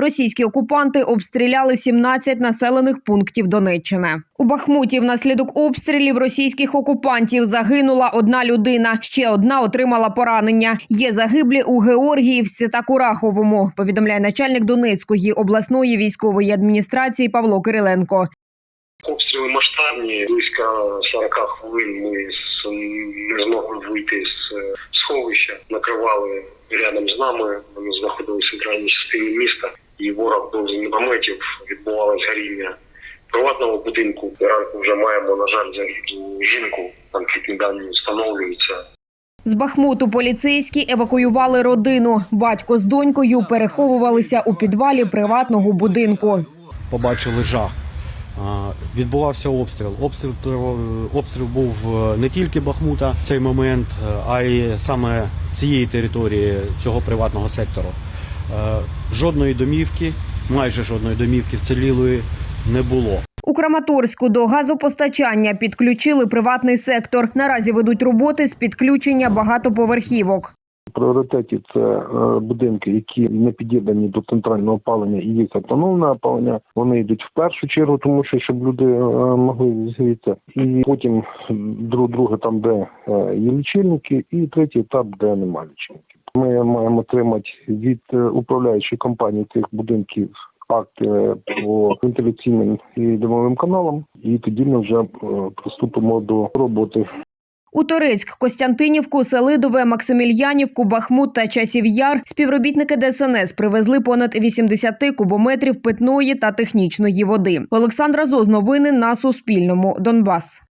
Російські окупанти обстріляли 17 населених пунктів Донеччини. У Бахмуті внаслідок обстрілів російських окупантів загинула одна людина. Ще одна отримала поранення. Є загиблі у Георгіївці та Кураховому. Повідомляє начальник Донецької обласної військової адміністрації Павло Кириленко. Обстріли масштабні, близько 40 хвилин ми не змогли вийти з е, сховища, накривали рядом з нами. Вони знаходилися в центральній частині міста, і ворог був з мінометів. Відбувалось горіння приватного будинку. Ранку вже маємо, на жаль, загиблу жінку. Конфліктні дані встановлюються. З Бахмуту поліцейські евакуювали родину. Батько з донькою переховувалися у підвалі приватного будинку. побачили жах. Відбувався обстріл. Обстріл обстріл був е, не тільки Бахмута в цей момент, е, а й саме цієї території цього приватного сектору. Е, Жодної домівки, майже жодної домівки вцілілої не було. У Краматорську до газопостачання підключили приватний сектор. Наразі ведуть роботи з підключення багатоповерхівок. В пріоритеті це е, будинки, які не під'єднані до центрального опалення і є автономне опалення. Вони йдуть в першу чергу, тому що щоб люди е, могли зігрітися. І потім друг друге там, де є лічильники, і третій етап, де немає лічильників. Ми маємо отримати від е, управляючої компанії цих будинків акт е, по вентиляційним і димовим каналам, і тоді ми вже е, приступимо до роботи У Торецьк, Костянтинівку, Селидове, Максимільянівку, Бахмут та Часів Яр співробітники ДСНС привезли понад 80 кубометрів питної та технічної води. Олександра Зоз, новини на Суспільному. Донбас.